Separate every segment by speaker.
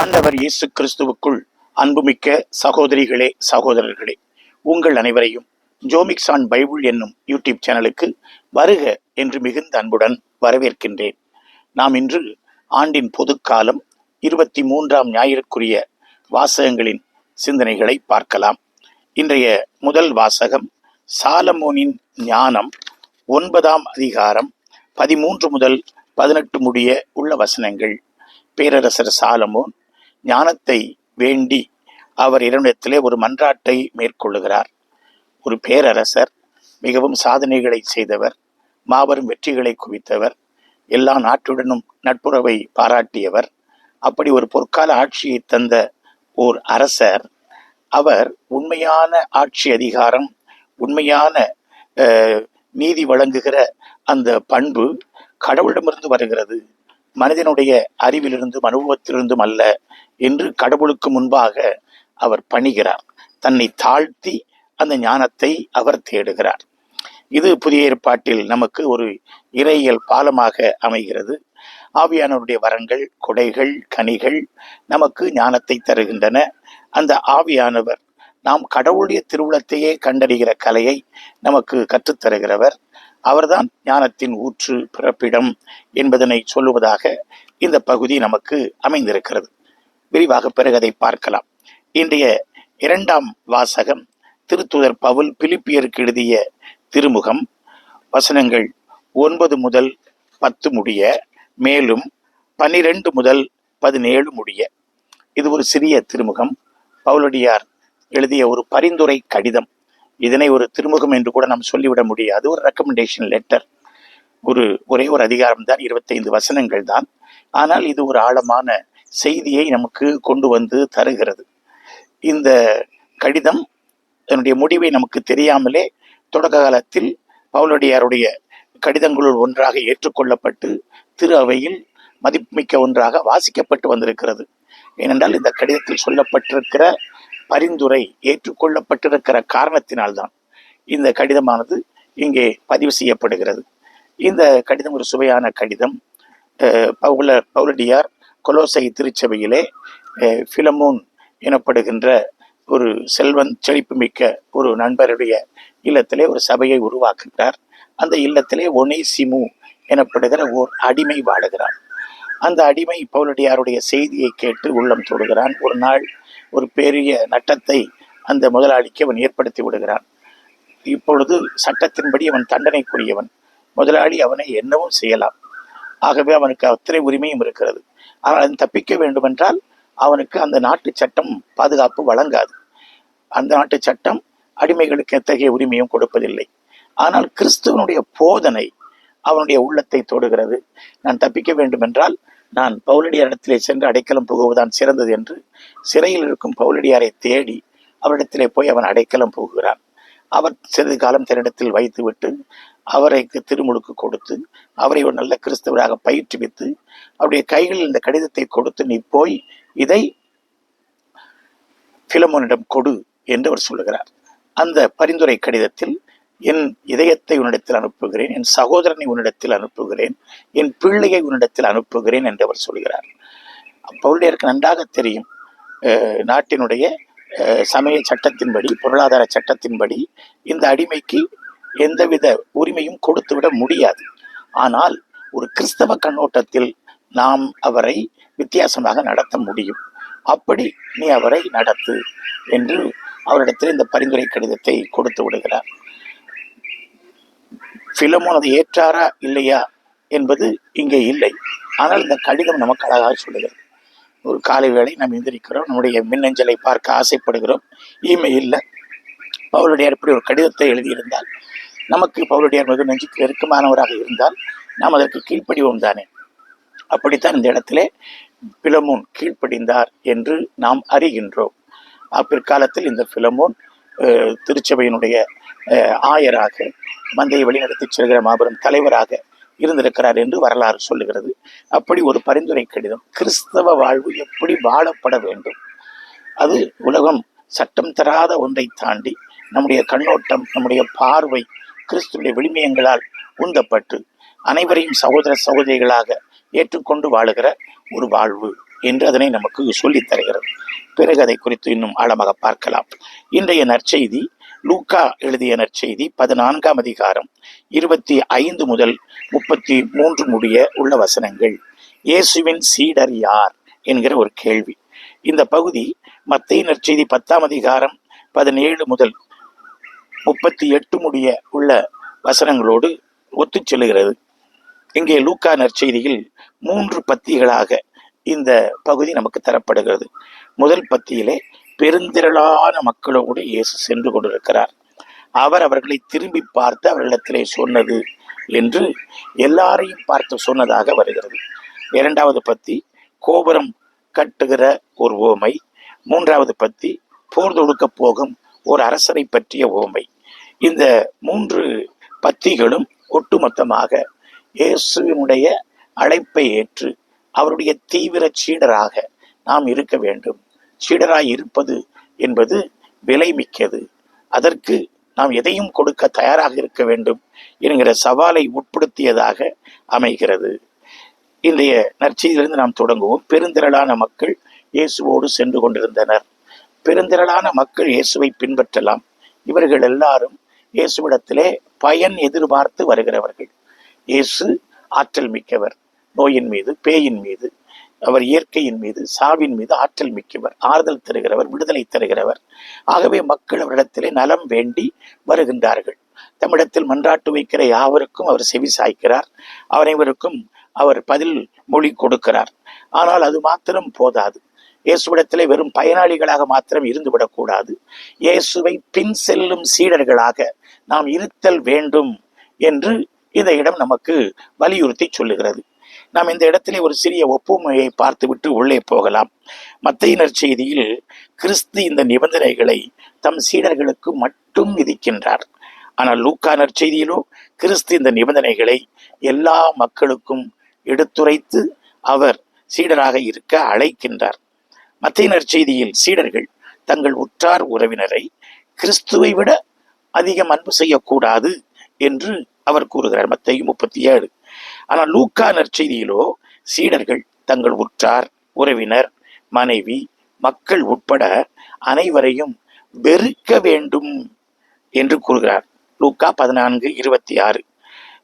Speaker 1: ஆண்டவர் இயேசு கிறிஸ்துவுக்குள் அன்புமிக்க சகோதரிகளே சகோதரர்களே உங்கள் அனைவரையும் ஜோமிக்ஸான் பைபிள் என்னும் யூடியூப் சேனலுக்கு வருக என்று மிகுந்த அன்புடன் வரவேற்கின்றேன். நாம் இன்று ஆண்டின் பொதுக்காலம் இருபத்தி மூன்றாம் ஞாயிற்குரிய வாசகங்களின் சிந்தனைகளை பார்க்கலாம். இன்றைய முதல் வாசகம் சாலமோனின் ஞானம் ஒன்பதாம் அதிகாரம் பதிமூன்று முதல் பதினெட்டு முடிய உள்ள வசனங்கள். பேரரசர் சாலமோன் ஞானத்தை வேண்டி அவர் இரண்டிடத்திலே ஒரு மன்றாட்டை மேற்கொள்ளுகிறார். ஒரு பேரரசர் மிகவும் சாதனைகளை செய்தவர் மாபெரும் வெற்றிகளை குவித்தவர் எல்லா நாட்டுடனும் நட்புறவை பாராட்டியவர் அப்படி ஒரு பொற்கால ஆட்சியை தந்த ஓர் அரசர். அவர் உண்மையான ஆட்சி அதிகாரம் உண்மையான நீதி வழங்குகிற அந்த பண்பு கடவுளிடமிருந்து வருகிறது. மனிதனுடைய அறிவிலிருந்தும் அனுபவத்திலிருந்தும் அல்ல என்று கடவுளுக்கு முன்பாக அவர் பணிகிறார். தன்னை தாழ்த்தி அந்த ஞானத்தை அவர் தேடுகிறார். இது புதிய ஏற்பாட்டில் நமக்கு ஒரு இறையியல் பாலமாக அமைகிறது. ஆவியானவருடைய வரங்கள் கொடைகள் கனிகள் நமக்கு ஞானத்தை தருகின்றன. அந்த ஆவியானவர் நாம் கடவுளுடைய திருவுளத்தையே கண்டறிகிற கலையை நமக்கு கற்றுத்தருகிறவர். அவர்தான் ஞானத்தின் ஊற்று பிறப்பிடம் என்பதனை சொல்லுவதாக இந்த பகுதி நமக்கு அமைந்திருக்கிறது. விரிவாக பிறகு அதை பார்க்கலாம். இன்றைய இரண்டாம் வாசகம் திருத்துதர் பவுல் பிலிப்பியருக்கு எழுதிய திருமுகம் வசனங்கள் ஒன்பது முதல் பத்து முடிய மேலும் பன்னிரெண்டு முதல் பதினேழு முடிய. இது ஒரு சிறிய திருமுகம். பவுலடியார் எழுதிய ஒரு பரிந்துரை கடிதம். இதனை ஒரு திருமுகம் என்று கூட நாம் சொல்லிவிட முடியாது. ஒரு ரெக்கமெண்டேஷன் லெட்டர் ஒரு ஒரே ஒரு அதிகாரம் தான் இருபத்தைந்து வசனங்கள் தான். ஆனால் இது ஒரு ஆழமான செய்தியை நமக்கு கொண்டு வந்து தருகிறது. இந்த கடிதம் அதனுடைய முடிவை நமக்கு தெரியாமலே தொடக்க காலத்தில் பவுலடியாருடைய கடிதங்களுள் ஒன்றாக ஏற்றுக்கொள்ளப்பட்டு திரு அவையில் மதிப்புமிக்க ஒன்றாக வாசிக்கப்பட்டு வந்திருக்கிறது. ஏனென்றால் இந்த கடிதத்தில் சொல்லப்பட்டிருக்கிற பரிந்துரை ஏற்றுக்கொள்ளப்பட்டிருக்கிற காரணத்தினால்தான் இந்த கடிதமானது இங்கே பதிவு செய்யப்படுகிறது. இந்த கடிதம் ஒரு சுவையான கடிதம். பவுல பவுலடியார் கொலோசை திருச்சபையிலே ஃபிலமோன் எனப்படுகின்ற ஒரு செல்வன் செழிப்புமிக்க ஒரு நண்பருடைய இல்லத்திலே ஒரு சபையை உருவாக்குகிறார். அந்த இல்லத்திலே ஒனேசிமு எனப்படுகிற ஓர் அடிமை வாழுகிறான். அந்த அடிமை பவுலடியாருடைய செய்தியை கேட்டு உள்ளம் தொடுகிறான். ஒரு நாள் ஒரு பெரிய நட்டத்தை அந்த முதலாளிக்கு அவன் ஏற்படுத்தி விடுகிறான். இப்பொழுது சட்டத்தின்படி அவன் தண்டனைக்குரியவன். முதலாளி அவனை என்னவும் செய்யலாம். ஆகவே அவனுக்கு அத்தனை உரிமையும் இருக்கிறது. ஆனால் அவன் தப்பிக்க வேண்டுமென்றால் அவனுக்கு அந்த நாட்டு சட்டம் பாதுகாப்பு வழங்காது. அந்த நாட்டு சட்டம் அடிமைகளுக்கு எத்தகைய உரிமையும் கொடுப்பதில்லை. ஆனால் கிறிஸ்துவனுடைய போதனை அவனுடைய உள்ளத்தை தொடுகிறது. நான் தப்பிக்க வேண்டுமென்றால் நான் பவுலடியாரிடத்திலே சென்று அடைக்கலம் புகுவதுதான் சிறந்தது என்று சிறையில் இருக்கும் பவுலடியாரை தேடி அவரிடத்திலே போய் அவன் அடைக்கலம் புகுகிறான். அவர் சிறிது காலம் தன்னிடத்தில் வைத்துவிட்டு அவரைக்கு திருமுழுக்கு கொடுத்து அவரை ஒரு நல்ல கிறிஸ்தவராக பயிற்றுவித்து அவருடைய கைகளில் இந்த கடிதத்தை கொடுத்து நீ போய் இதை பிலமோனிடம் கொடு என்று அவர் சொல்லுகிறார். அந்த பரிந்துரை கடிதத்தில் என் இதயத்தை உன்னிடத்தில் அனுப்புகிறேன் என் சகோதரனை உன்னிடத்தில் அனுப்புகிறேன் என் பிள்ளையை உன்னிடத்தில் அனுப்புகிறேன் என்று அவர் சொல்கிறார். பவுலியருக்கு நன்றாக தெரியும் நாட்டினுடைய சமய சட்டத்தின்படி பொருளாதார சட்டத்தின்படி இந்த அடிமைக்கு எந்தவித உரிமையும் கொடுத்துவிட முடியாது. ஆனால் ஒரு கிறிஸ்தவ கண்ணோட்டத்தில் நாம் அவரை வித்தியாசமாக நடத்த முடியும். அப்படி நீ அவரை நடத்து என்று அவரிடத்தில் இந்த பரிந்துரை கடிதத்தை கொடுத்து விடுகிறார். பிலமோன் அதை ஏற்றாரா இல்லையா என்பது இங்கே இல்லை. ஆனால் இந்த கடிதம் நமக்கு அழகாக சொல்லுகிறது. ஒரு காலை வேளை நாம் எந்திரிக்கிறோம் நம்முடைய மின்னஞ்சலை பார்க்க ஆசைப்படுகிறோம். இமெயிலில் பவுலடியார் இப்படி ஒரு கடிதத்தை எழுதியிருந்தால் நமக்கு பவுலடியார் மிக நெஞ்சுக்கு நெருக்கமானவராக இருந்தால் நாம் அதற்கு கீழ்ப்படிவோம் தானே. அப்படித்தான் இந்த இடத்திலே பிலமோன் கீழ்ப்படிந்தார் என்று நாம் அறிகின்றோம். பிற்காலத்தில் இந்த பிலமோன் திருச்சபையினுடைய ஆயராக மந்தையை வழிநடத்தி செல்கிற மாபெரும் தலைவராக இருந்திருக்கிறார் என்று வரலாறு சொல்லுகிறது. அப்படி ஒரு பரிந்துரை கடிதம் கிறிஸ்தவ வாழ்வு எப்படி வாழப்பட வேண்டும்? அது உலகம் சட்டம் தராத ஒன்றை தாண்டி நம்முடைய கண்ணோட்டம் நம்முடைய பார்வை கிறிஸ்துடைய விளிமியங்களால் உந்தப்பட்டு அனைவரையும் சகோதர சகோதரிகளாக ஏற்றுக்கொண்டு வாழுகிற ஒரு வாழ்வு என்று அதனை நமக்கு சொல்லித் தருகிறது. பிறகு அதை குறித்து இன்னும் ஆழமாக பார்க்கலாம். இன்றைய நற்செய்தி லூக்கா எழுதிய நற்செய்தி பதினான்காம் அதிகாரம் இருபத்தி ஐந்து முதல் முப்பத்தி மூன்று முடிய உள்ள வசனங்கள். இயேசுவின் சீடர் யார்? என்கிற ஒரு கேள்வி. இந்த பகுதி மத்திய நற்செய்தி பத்தாம் அதிகாரம் பதினேழு முதல் முப்பத்தி எட்டு முடிய உள்ள வசனங்களோடு ஒத்து செல்லுகிறது இங்கே லூக்கா நற்செய்தியில் மூன்று பத்திகளாக இந்த பகுதி நமக்கு தரப்படுகிறது. முதல் பத்தியிலே பெருந்திரளான மக்களோடு இயேசு சென்று கொண்டிருக்கிறார். அவர் அவர்களை திரும்பி பார்த்து அவர்களிடத்திலே சொன்னது என்று எல்லாரையும் பார்த்து சொன்னதாக வருகிறது. இரண்டாவது பத்தி கோபுரம் கட்டுகிற ஒரு ஓமை மூன்றாவது பத்தி போர் தொடுக்க போகும் ஒரு அரசரை பற்றிய ஓமை இந்த மூன்று பத்திகளும் ஒட்டுமொத்தமாக இயேசுவினுடைய அழைப்பை ஏற்று அவருடைய தீவிர சீடராக நாம் இருக்க வேண்டும். சீடராய் இருப்பது என்பது விலை மிக்கது அதற்கு நாம் எதையும் கொடுக்க தயாராக இருக்க வேண்டும் என்கிற சவாலை உட்படுத்தியதாக அமைகிறது. இன்றைய நற்செய்தியிலிருந்து நாம் தொடங்குவோம். பெருந்திரளான மக்கள் இயேசுவோடு சென்று கொண்டிருந்தனர். பெருந்திரளான மக்கள் இயேசுவை பின்பற்றலாம். இவர்கள் எல்லாரும் இயேசுவிடத்திலே பயன் எதிர்பார்த்து வருகிறவர்கள். இயேசு ஆற்றல் மிக்கவர். நோயின் மீது பேயின் மீது அவர் இயற்கையின் மீது சாவின் மீது ஆற்றல் மிக்கவர் ஆறுதல் தருகிறவர் விடுதலை தருகிறவர். ஆகவே மக்கள் அவரிடத்திலே நலம் வேண்டி வருகின்றார்கள். தமிழத்தில் மன்றாட்டு வைக்கிற யாவருக்கும் அவர் செவி சாய்க்கிறார். அனைவருக்கும் அவர் பதில் மொழி கொடுக்கிறார். ஆனால் அது மாத்திரம் போதாது. இயேசுவிடத்திலே வெறும் பயனாளிகளாக மாத்திரம் இருந்து விடக்கூடாது இயேசுவை பின் செல்லும் சீடர்களாக நாம் இருத்தல் வேண்டும் என்று இந்த இடம் நமக்கு வலியுறுத்தி சொல்லுகிறது. நாம் இந்த இடத்திலே ஒரு சிறிய ஒப்புமையை பார்த்துவிட்டு உள்ளே போகலாம். மத்தையினர் செய்தியில் கிறிஸ்து இந்த நிபந்தனைகளை தம் சீடர்களுக்கு மட்டும் விதிக்கின்றார். ஆனால் லூக்கானர் செய்தியிலோ கிறிஸ்து இந்த நிபந்தனைகளை எல்லா மக்களுக்கும் எடுத்துரைத்து அவர் சீடராக இருக்க அழைக்கின்றார். மத்தையினர் செய்தியில் சீடர்கள் தங்கள் உற்றார் உறவினரை கிறிஸ்துவை விட அதிகம் அன்பு செய்யக்கூடாது என்று அவர் கூறுகிறார் மத்திய முப்பத்தி ஏழு ஆனால் லூக்கா நற்செய்தியிலோ சீடர்கள் தங்கள் உற்றார் உறவினர் மனைவி மக்கள் உட்பட அனைவரையும் வெறுக்க வேண்டும் என்று கூறுகிறார். லூக்கா பதினான்கு இருபத்தி ஆறு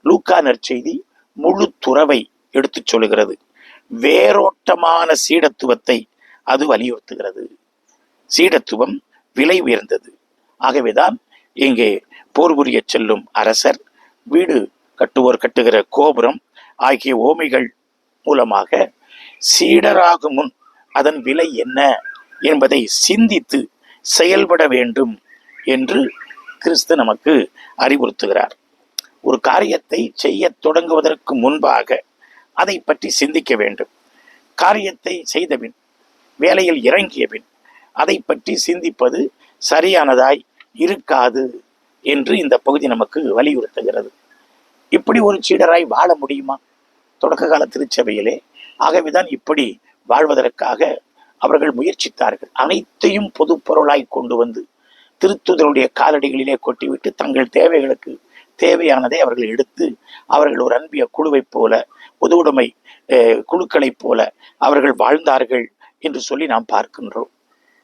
Speaker 1: லூக்கா நற்செய்தி முழு துறவை எடுத்துச் சொல்லுகிறது. வேரோட்டமான சீடத்துவத்தை அது வலியுறுத்துகிறது. சீடத்துவம் விலை உயர்ந்தது. ஆகவேதான் இங்கே போர் புரிய செல்லும் அரசர் வீடு கட்டுவோர் கட்டுகிற கோபுரம் ஆகிய ஓமைகள் மூலமாக சீடராகும் முன் அதன் விலை என்ன என்பதை சிந்தித்து செயல்பட வேண்டும் என்று கிறிஸ்து நமக்கு அறிவுறுத்துகிறார். ஒரு காரியத்தை செய்ய தொடங்குவதற்கு முன்பாக அதை பற்றி சிந்திக்க வேண்டும். காரியத்தை செய்தபின் வேலையில் இறங்கிய பின் அதை பற்றி சிந்திப்பது சரியானதாய் இருக்காது என்று இந்த பகுதி நமக்கு வலியுறுத்துகிறது. இப்படி ஒரு சீடராய் வாழ முடியுமா? தொடக்க கால திருச்சபையிலே. ஆகவேதான் இப்படி வாழ்வதற்காக அவர்கள் முயற்சித்தார்கள். அனைத்தையும் பொது பொருளாய் கொண்டு வந்து திருத்துதருடைய காலடிகளிலே கொட்டிவிட்டு தங்கள் தேவைகளுக்கு தேவையானதை அவர்கள் எடுத்து அவர்கள் ஒரு அன்பிய குழுவைப் போல பொதுவுடைமை குழுக்களைப் போல அவர்கள் வாழ்ந்தார்கள் என்று சொல்லி நாம் பார்க்கின்றோம்.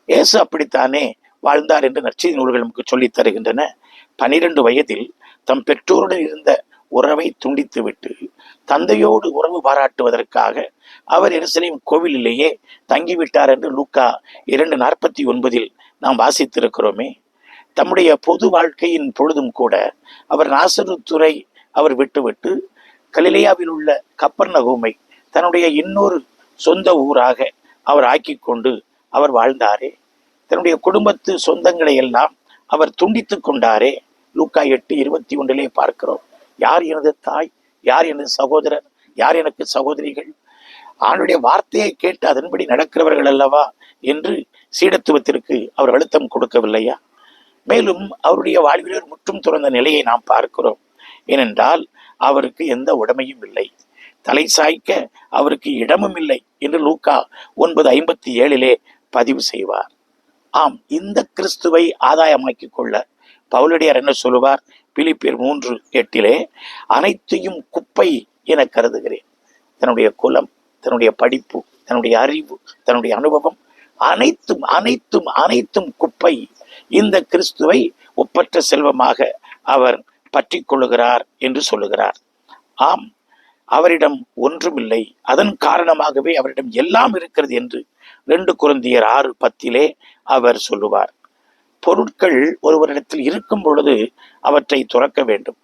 Speaker 1: இயேசு அப்படித்தானே வாழ்ந்தார் என்று நற்செய்தி நூல்கள் நமக்கு சொல்லித் தருகின்றன. பனிரெண்டு வயதில் தம் பெற்றோருடன் இருந்த உறவை துண்டித்துவிட்டு தந்தையோடு உறவு பாராட்டுவதற்காக அவர் எருசலேம் கோவிலிலேயே தங்கிவிட்டார் என்று லூக்கா இரண்டு நாற்பத்தி ஒன்பதில் நாம் வாசித்திருக்கிறோமே. தம்முடைய பொது வாழ்க்கையின் பொழுதும் கூட அவர் நாசருத்துறை அவர் விட்டுவிட்டு கலிலேயாவில் உள்ள கப்பர்நகூமை தன்னுடைய இன்னொரு சொந்த ஊராக அவர் ஆக்கி கொண்டு அவர் வாழ்ந்தாரே. தன்னுடைய குடும்பத்து சொந்தங்களை எல்லாம் அவர் துண்டித்துக் கொண்டாரே. லூக்கா எட்டு இருபத்தி ஒன்றிலே பார்க்கிறோம். யார் எனது தாய்? யார் எனது சகோதரர்? யார் எனக்கு சகோதரிகள்? அவனுடைய வார்த்தையை கேட்டு அதன்படி நடக்கிறவர்கள் அல்லவா என்று சீடத்துவத்திற்கு அவர் அழுத்தம் கொடுக்கவில்லையா? மேலும் அவருடைய வாழ்விலர் முற்றும் துறந்த நிலையை நாம் பார்க்கிறோம். ஏனென்றால் அவருக்கு எந்த உடமையும் இல்லை. தலை சாய்க்க அவருக்கு இடமும் இல்லை என்று லூக்கா ஒன்பது ஐம்பத்தி ஏழிலே பதிவு செய்வார். ஆம் இந்த கிறிஸ்துவை ஆதாயமாக்கிக் கொள்ள பவுலடியார் என்ன சொல்லுவார்? பிலிப்பியர் மூன்று எட்டிலே அனைத்தையும் குப்பை என கருதுகிறேன். தன்னுடைய குலம் தன்னுடைய படிப்பு தன்னுடைய அறிவு தன்னுடைய அனுபவம் அனைத்தும் அனைத்தும் அனைத்தும் குப்பை. இந்த கிறிஸ்துவை ஒப்பற்ற செல்வமாக அவர் பற்றி கொள்ளுகிறார் என்று சொல்லுகிறார். ஆம் அவரிடம் ஒன்றுமில்லை. அதன் காரணமாகவே அவரிடம் எல்லாம் இருக்கிறது என்று ரெண்டு குருந்தியர் ஆறு பத்திலே அவர் சொல்லுவார். பொருட்கள் ஒருவரிடத்தில் இருக்கும் பொழுது அவற்றை துறக்க வேண்டும்.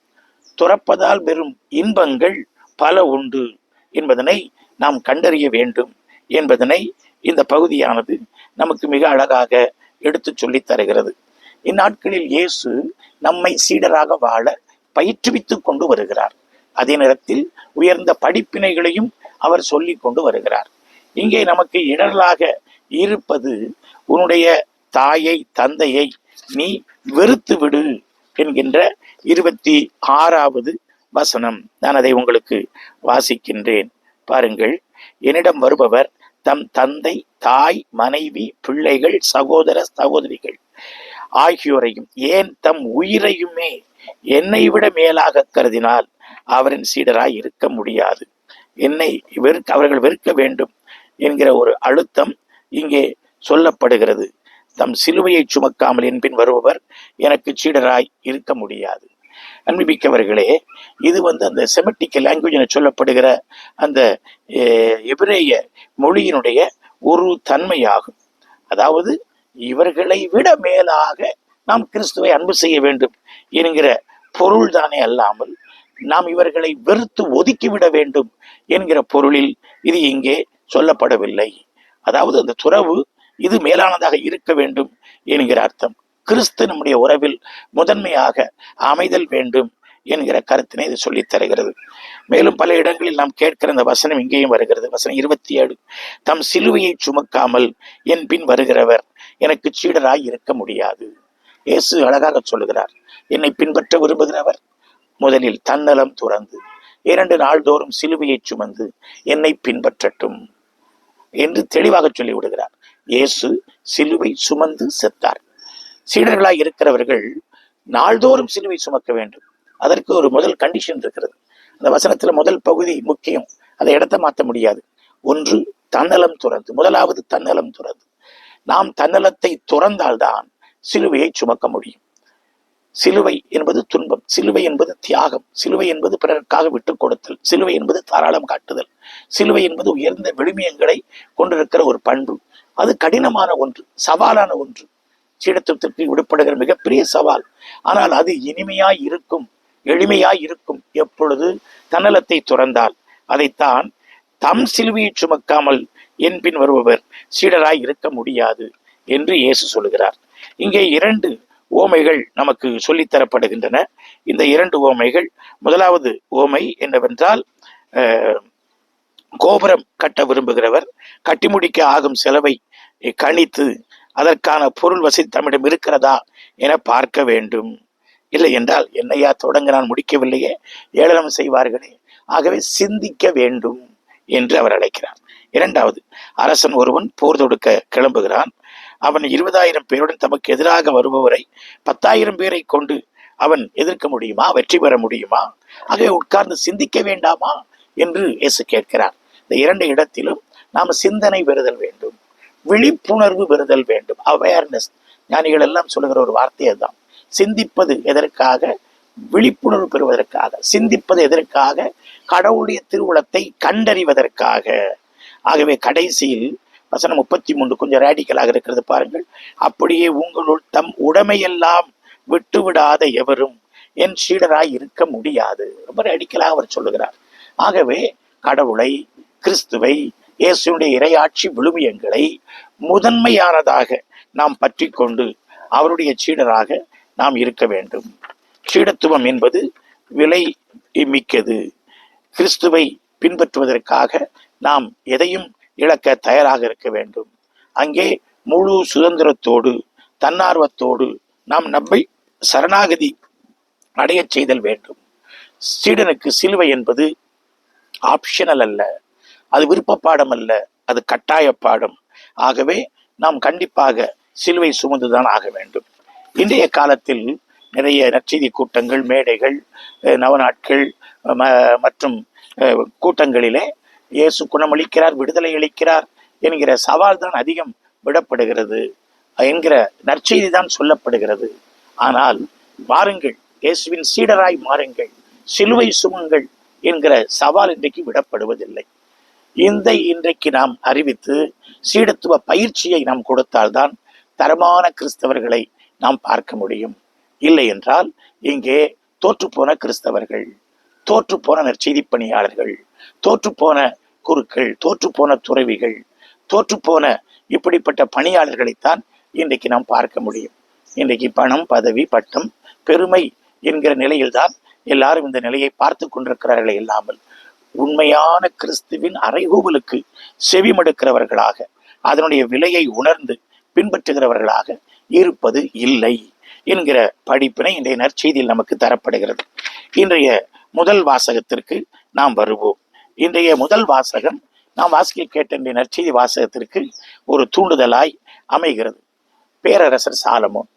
Speaker 1: துறப்பதால் வெறும் இன்பங்கள் பல உண்டு என்பதனை நாம் கண்டறிய வேண்டும் என்பதனை இந்த பகுதியானது நமக்கு மிக அழகாக எடுத்துச் சொல்லித் தருகிறது. இந்நாட்களில் இயேசு நம்மை சீடராக வாழ பயிற்றுவித்துக் கொண்டு வருகிறார். அதே நேரத்தில் உயர்ந்த படிப்பினைகளையும் அவர் சொல்லிக் கொண்டு வருகிறார். இங்கே நமக்கு இடர்களாக இருப்பது உன்னுடைய தாயை தந்தையை நீ வெறுத்து விடு என்கின்ற இருபத்தி ஆறாவது வசனம். நான் அதை உங்களுக்கு வாசிக்கின்றேன். பாருங்கள். என்னிடம் வருபவர் தம் தந்தை தாய் மனைவி பிள்ளைகள் சகோதர சகோதரிகள் ஆகியோரையும் ஏன் தம் உயிரையுமே என்னை விட மேலாக கருதினால் அவரின் சீடராய் இருக்க முடியாது. என்னை வெறுக்க அவர்கள் வெறுக்க வேண்டும். என்கிற ஒரு அழுத்தம் இங்கே சொல்லப்படுகிறது. தம் சிலுவையை சுமக்காமல் என்பின் வருபவர் எனக்கு சீடராய் இருக்க முடியாது. அன்புமிக்கவர்களே இது வந்து அந்த செமட்டிக் லாங்குவேஜ் என சொல்லப்படுகிற அந்த எபிரேய மொழியினுடைய ஒரு தன்மையாகும். அதாவது இவர்களை விட மேலாக நாம் கிறிஸ்துவை அன்பு செய்ய வேண்டும் என்கிற பொருள் தானே அல்லாமல் நாம் இவர்களை வெறுத்து ஒதுக்கிவிட வேண்டும் என்கிற பொருளில் இது இங்கே சொல்லப்படவில்லை. அதாவது அந்த துறவு இது மேலானதாக இருக்க வேண்டும் என்கிற அர்த்தம். கிறிஸ்து நம்முடைய உறவில் முதன்மையாக அமைதல் வேண்டும் என்கிற கருத்தினை இது சொல்லித் தருகிறது. மேலும் பல இடங்களில் நாம் கேட்கிற அந்த வசனம் இங்கேயும் வருகிறது. வசனம் இருபத்தி ஏழு தம் சிலுவையை சுமக்காமல் என் பின் வருகிறவர் எனக்கு சீடராய் இருக்க முடியாது. இயேசு அழகாக சொல்லுகிறார் என்னை பின்பற்ற விரும்புகிறவர் முதலில் தன்னலம் துறந்து இரண்டு நாள்தோறும் சிலுவையை சுமந்து என்னை பின்பற்றட்டும். என்று தெளிவாக சொல்லி விடுகிறார் இயேசு சிலுவை சுமந்து செத்தார். சீடர்களாய் இருக்கிறவர்கள் நாள்தோறும் சிலுவை சுமக்க வேண்டும். அதற்கு ஒரு முதல் கண்டிஷன் இருக்கிறது. அந்த வசனத்துல முதல் பகுதி முக்கியம். அதை இடத்த மாற்ற முடியாது. ஒன்று தன்னலம் துறந்து. முதலாவது தன்னலம் துறந்து. நாம் தன்னலத்தை துறந்தால்தான் சிலுவையை சுமக்க முடியும். சிலுவை என்பது துன்பம் சிலுவை என்பது தியாகம் சிலுவை என்பது பிறருக்காக விட்டுக் கொடுத்தல் சிலுவை என்பது தாராளம் காட்டுதல் சிலுவை என்பது உயர்ந்த விழுமியங்களை கொண்டிருக்கிற ஒரு பண்பு. அது கடினமான ஒன்று சவாலான ஒன்று. சீடத்துவத்திற்கு விடுபடுகிற மிகப்பெரிய சவால். ஆனால் அது இனிமையாய் இருக்கும் எளிமையாய் இருக்கும். எப்பொழுது தன்னலத்தை துறந்தால் அதைத்தான் தம் சிலுவையை சுமக்காமல் என் பின் வருபவர் சீடராய் இருக்க முடியாது என்று இயேசு சொல்லுகிறார். இங்கே இரண்டு ஓமைகள் நமக்கு சொல்லித்தரப்படுகின்றன இந்த இரண்டு ஓமைகள் முதலாவது ஓமை என்னவென்றால் கோபுரம் கட்ட விரும்புகிறவர் கட்டி முடிக்க ஆகும் செலவை கணித்து அதற்கான பொருள் வசதி தம்மிடம் இருக்கிறதா என பார்க்க வேண்டும். இல்லை என்றால் என்னையா தொடங்க நான் முடிக்கவில்லையே ஏளனம் செய்வார்களே ஆகவே சிந்திக்க வேண்டும் என்று அவர் அழைக்கிறார். இரண்டாவது அரசன் ஒருவன் போர் தொடுக்க கிளம்புகிறான். அவன் இருபதாயிரம் பேருடன் தமக்கு எதிராக வருபவரை பத்தாயிரம் பேரை கொண்டு அவன் எதிர்க்க முடியுமா? வெற்றி பெற முடியுமா? ஆகவே உட்கார்ந்து சிந்திக்க வேண்டாமா? என்று இயேசு கேட்கிறார். இந்த இரண்டு இடத்திலும் நாம் சிந்தனை பெறுதல் வேண்டும். விழிப்புணர்வு பெறுதல் வேண்டும். அவேர்னஸ் ஞானிகள் எல்லாம் சொல்லுகிற ஒரு வார்த்தை அதுதான். சிந்திப்பது எதற்காக? விழிப்புணர்வு பெறுவதற்காக. சிந்திப்பது எதற்காக? கடவுளுடைய திருவுளத்தை கண்டறிவதற்காக. ஆகவே கடைசியில் வசனம் முப்பத்தி மூன்று கொஞ்சம் ரேடிக்கலாக இருக்கிறது பாருங்கள். அப்படியே உங்களுள் தம் உடைமையெல்லாம் விட்டு விடாத எவரும் என் சீடராய் இருக்க முடியாது. ரொம்ப ரேடிக்கலாக அவர் சொல்லுகிறார். ஆகவே கடவுளை கிறிஸ்துவை இயேசுடைய இறையாட்சி விழுமியங்களை முதன்மையானதாக நாம் பற்றி கொண்டு அவருடைய சீடராக நாம் இருக்க வேண்டும். சீடத்துவம் என்பது விலை மிக்கது. கிறிஸ்துவை பின்பற்றுவதற்காக நாம் எதையும் இழக்க தயாராக இருக்க வேண்டும். அங்கே முழு சுதந்திரத்தோடு தன்னார்வத்தோடு நாம் நம்மை சரணாகதி அடையச் செய்தல் வேண்டும். சீடனுக்கு சிலுவை என்பது ஆப்ஷனல் அல்ல. அது விருப்ப பாடம் அல்ல. அது கட்டாய பாடம் ஆகவே நாம் கண்டிப்பாக சிலுவை சுமந்துதான் ஆக வேண்டும். இன்றைய காலத்தில் நிறைய நற்செய்தி கூட்டங்கள் மேடைகள் நவநாட்கள் ம- மற்றும் கூட்டங்களிலே இயேசு குணமளிக்கிறார் விடுதலை அளிக்கிறார் என்கிற சவால் தான் அதிகம் விடப்படுகிறது என்கிற நற்செய்தி தான் சொல்லப்படுகிறது. ஆனால் வாருங்கள் இயேசுவின் சீடராய் மாறுங்கள் சிலுவை சுமங்கள் என்கிற சவால் இன்றைக்கு விடப்படுவதில்லை. இந்த இன்றைக்கு நாம் அறிவித்து சீடத்துவ பயிற்சியை நாம் கொடுத்தால்தான் தரமான கிறிஸ்தவர்களை நாம் பார்க்க முடியும். இல்லை என்றால் இங்கே தோற்றுப்போன கிறிஸ்தவர்கள். தோற்றுப்போன நற்செய்தி பணியாளர்கள் தோற்றுப்போன குருக்கள் தோற்றுப்போன துறவிகள் தோற்றுப்போன இப்படிப்பட்ட பணியாளர்களைத்தான் இன்றைக்கு நாம் பார்க்க முடியும். இன்றைக்கு பணம் பதவி பட்டம் பெருமை என்கிற நிலையில்தான் எல்லாரும் இந்த நிலையை பார்த்து கொண்டிருக்கிறார்களே இல்லாமல் உண்மையான கிறிஸ்துவின் அறைகூவலுக்கு செவிமடுக்கிறவர்களாக அதனுடைய விலையை உணர்ந்து பின்பற்றுகிறவர்களாக இருப்பது இல்லை. என்கிற படிப்பினை இன்றைய நற்செய்தியில் நமக்கு தரப்படுகிறது. இன்றைய முதல் வாசகத்திற்கு நாம் வருவோம். இன்றைய முதல் வாசகம் நாம் வாசிக்க கேட்ட இன்றைய நற்செய்தி வாசகத்திற்கு ஒரு தூண்டுதலாய் அமைகிறது. பேரரசர் சாலமோன்.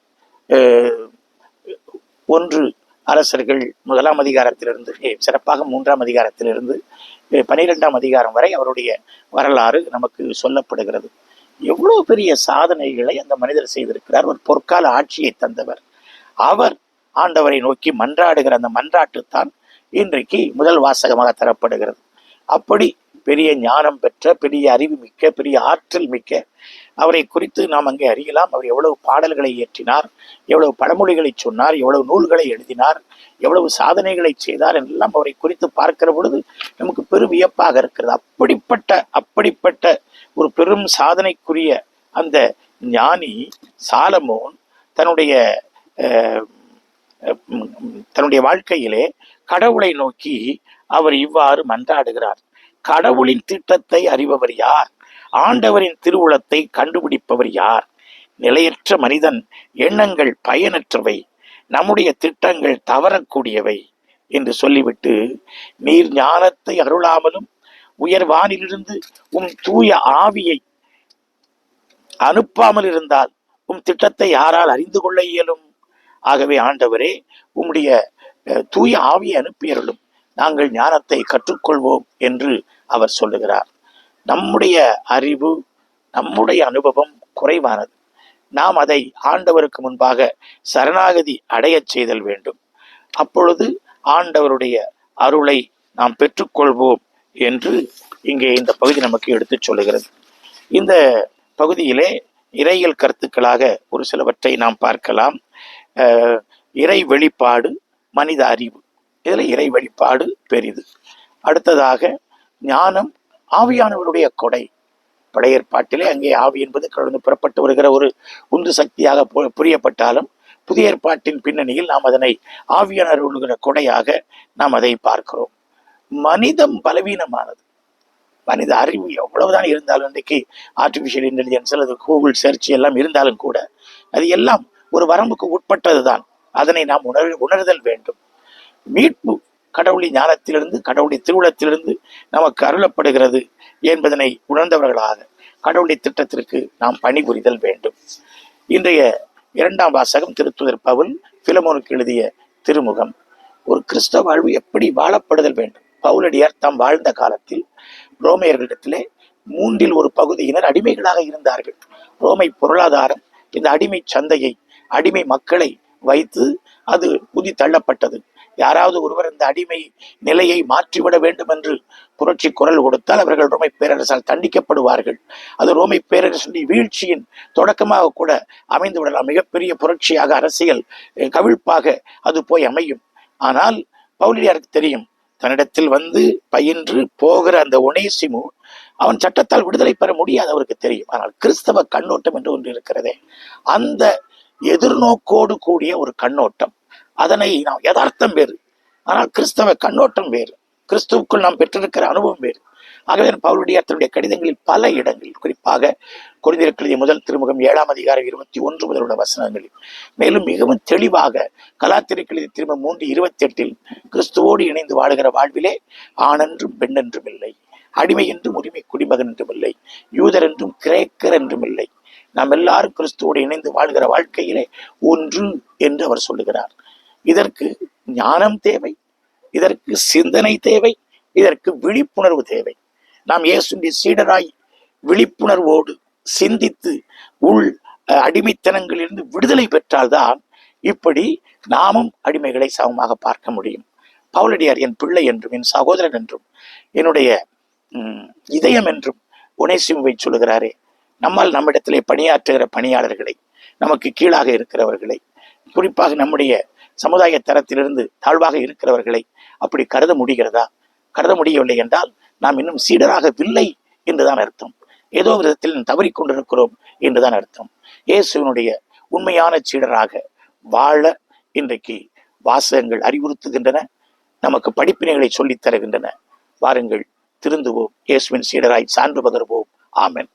Speaker 1: ஒன்று அரசர்கள் முதலாம் அதிகாரத்திலிருந்து சிறப்பாக மூன்றாம் அதிகாரத்திலிருந்து பனிரெண்டாம் அதிகாரம் வரை அவருடைய வரலாறு நமக்கு சொல்லப்படுகிறது. எவ்வளவு பெரிய சாதனைகளை அந்த மனிதர் செய்திருக்கிறார். ஒரு பொற்கால ஆட்சியை தந்தவர். அவர் ஆண்டவரை நோக்கி மன்றாடுகிற அந்த மன்றாட்டு தான் இன்றைக்கு முதல் வாசகமாக தரப்படுகிறது. அப்படி பெரிய ஞானம் பெற்ற பெரிய அறிவு மிக்க பெரிய ஆற்றல் மிக்க அவரை குறித்து நாம் அங்கே அறியலாம். அவர் எவ்வளவு பாடல்களை இயற்றினார் எவ்வளவு பழமொழிகளை சொன்னார் எவ்வளவு நூல்களை எழுதினார் எவ்வளவு சாதனைகளை செய்தார் எல்லாம் அவரை குறித்து பார்க்கிற பொழுது நமக்கு பெரும் வியப்பாக இருக்கிறது. அப்படிப்பட்ட அப்படிப்பட்ட ஒரு பெரும் சாதனைக்குரிய அந்த ஞானி சாலமோன் தன்னுடைய தன்னுடைய வாழ்க்கையிலே கடவுளை நோக்கி அவர் இவ்வாறு மன்றாடுகிறார். கடவுளின் திட்டத்தை அறிபவர் யார்? ஆண்டவரின் திருவுளத்தை கண்டுபிடிப்பவர் யார்? நிலையற்ற மனிதன் எண்ணங்கள் பயனற்றவை நம்முடைய திட்டங்கள் தவறக்கூடியவை என்று சொல்லிவிட்டு நீர் ஞானத்தை அருளாமலும் உயர்வானிலிருந்து உம் தூய ஆவியை அனுப்பாமல் இருந்தால் உம் திட்டத்தை யாரால் அறிந்து கொள்ள இயலும்? ஆகவே ஆண்டவரே உம்முடைய தூய ஆவியை அனுப்பியருளும் நாங்கள் ஞானத்தை கற்றுக்கொள்வோம் என்று அவர் சொல்லுகிறார். நம்முடைய அறிவு நம்முடைய அனுபவம் குறைவானது. நாம் அதை ஆண்டவருக்கு முன்பாக சரணாகதி அடையச் செய்தல் வேண்டும். அப்பொழுது ஆண்டவருடைய அருளை நாம் பெற்றுக்கொள்வோம் என்று இங்கே இந்த பகுதி நமக்கு எடுத்துச் சொல்லுகிறது. இந்த பகுதியிலே இறையியல் கருத்துக்களாக ஒரு சிலவற்றை நாம் பார்க்கலாம். இறை வெளிப்பாடு மனித அறிவு. இதில் இறை வெளிப்பாடு பெரிது. அடுத்ததாக ஞானம் ஆவியானவருடைய கொடை. பழைய ஏற்பாட்டிலே அங்கே ஆவி என்பது கடந்து புறப்பட்டு வருகிற ஒரு உந்து சக்தியாக பு- புரியப்பட்டாலும் புதிய ஏற்பாட்டின் பின்னணியில் நாம் அதனை ஆவியானவர்களுடைய கொடையாக நாம் அதை பார்க்கிறோம். மனிதம் பலவீனமானது. மனித அறிவு எவ்வளவுதான் இருந்தாலும் இன்றைக்கு ஆர்டிஃபிஷியல் இன்டெலிஜென்ஸ் அல்லது கூகுள் சர்ச் எல்லாம் இருந்தாலும் கூட அது எல்லாம் ஒரு வரம்புக்கு உட்பட்டது தான் அதனை நாம் உணர் உணர்தல் வேண்டும். மீட்பு கடவுளின் ஞானத்திலிருந்து கடவுளின் திருவுளத்திலிருந்து நமக்கு அருளப்படுகிறது என்பதனை உணர்ந்தவர்களாக கடவுளின் திட்டத்திற்கு நாம் பணிபுரிதல் வேண்டும். இன்றைய இரண்டாம் வாசகம் திருத்துதர் பவுல் பிலமோனுக்கு எழுதிய திருமுகம். ஒரு கிறிஸ்தவ வாழ்வு எப்படி வாழப்படுதல் வேண்டும்? பவுலடியார் தாம் வாழ்ந்த காலத்தில் ரோமையர்களிடத்திலே மூன்றில் ஒரு பகுதியினர் அடிமைகளாக இருந்தார்கள். ரோமை பொருளாதாரம் இந்த அடிமை சந்தையை அடிமை மக்களை வைத்து அது குதி தள்ளப்பட்டது யாராவது ஒருவர் இந்த அடிமை நிலையை மாற்றிவிட வேண்டும் என்று புரட்சி குரல் கொடுத்தால் அவர்கள் ரோமை பேரரசால் தண்டிக்கப்படுவார்கள். அது ரோமை பேரரசின் வீழ்ச்சியின் தொடக்கமாக கூட அமைந்து விடலாம். மிகப்பெரிய புரட்சியாக அரசியல் கவிழ்ப்பாக அது போய் அமையும். ஆனால் பவுலியாருக்கு தெரியும்? தன்னிடத்தில் வந்து பயின்று போகிற அந்த ஒனேசிமு அவன் சட்டத்தால் விடுதலை பெற முடியாது அவருக்கு தெரியும். ஆனால் கிறிஸ்தவ கண்ணோட்டம் என்று ஒன்று இருக்கிறதே. அந்த எதிர்நோக்கோடு கூடிய ஒரு கண்ணோட்டம். அதனை நாம் யதார்த்தம் வேறு. ஆனால் கிறிஸ்தவ கண்ணோட்டம் வேறு. கிறிஸ்துவுக்குள் நாம் பெற்றிருக்கிற அனுபவம் வேறு. ஆகவே பவுலுடைய தன்னுடைய கடிதங்களில் பல இடங்களில் குறிப்பாக குறைந்திருக்கிறது முதல் திருமுகம் ஏழாம் அதிகாரம் இருபத்தி ஒன்று முதல் உள்ள வசனங்களில் மேலும் மிகவும் தெளிவாக கலாத்திருக்கிறது திரும்ப மூன்று இருபத்தி எட்டில் கிறிஸ்துவோடு இணைந்து வாழுகிற வாழ்விலே ஆணென்றும் பெண்ணென்றும் இல்லை. அடிமை என்றும் உரிமை குடிமகன் என்றும் இல்லை. யூதர் என்றும் கிரேக்கர் என்றும் இல்லை. நாம் எல்லாரும் கிறிஸ்துவோடு இணைந்து வாழ்கிற வாழ்க்கையிலே ஒன்று என்று அவர் சொல்லுகிறார். இதற்கு ஞானம் தேவை இதற்கு சிந்தனை தேவை இதற்கு விழிப்புணர்வு தேவை. நாம் இயேசுடைய சீடராய் விழிப்புணர்வோடு சிந்தித்து உள் அடிமைத்தனங்களிலிருந்து விடுதலை பெற்றால்தான் இப்படி நாமும் அடிமைகளை சமமாக பார்க்க முடியும். பவுலடியார் என் பிள்ளை என்றும் என் சகோதரன் என்றும் என்னுடைய இதயம் என்றும் உணேசிமுவை சொல்லுகிறாரே நம்மால் நம்மிடத்திலே பணியாற்றுகிற பணியாளர்களை நமக்கு கீழாக இருக்கிறவர்களை குறிப்பாக நம்முடைய சமுதாய தரத்திலிருந்து தாழ்வாக இருக்கிறவர்களை அப்படி கருத முடிகிறதா? கருத முடியவில்லை என்றால் நாம் இன்னும் சீடராகவில்லை என்றுதான் அர்த்தம். ஏதோ விதத்தில் தவறிக் கொண்டிருக்கிறோம் என்றுதான் அர்த்தம். இயேசுவினுடைய உண்மையான சீடராக வாழ இன்றைக்கு வாசகங்கள் அறிவுறுத்துகின்றன நமக்கு படிப்பினைகளை சொல்லித் தருகின்றன. வாருங்கள் திருந்துவோம் இயேசுவின் சீடராய் சான்று பகர்வோம். ஆமென்.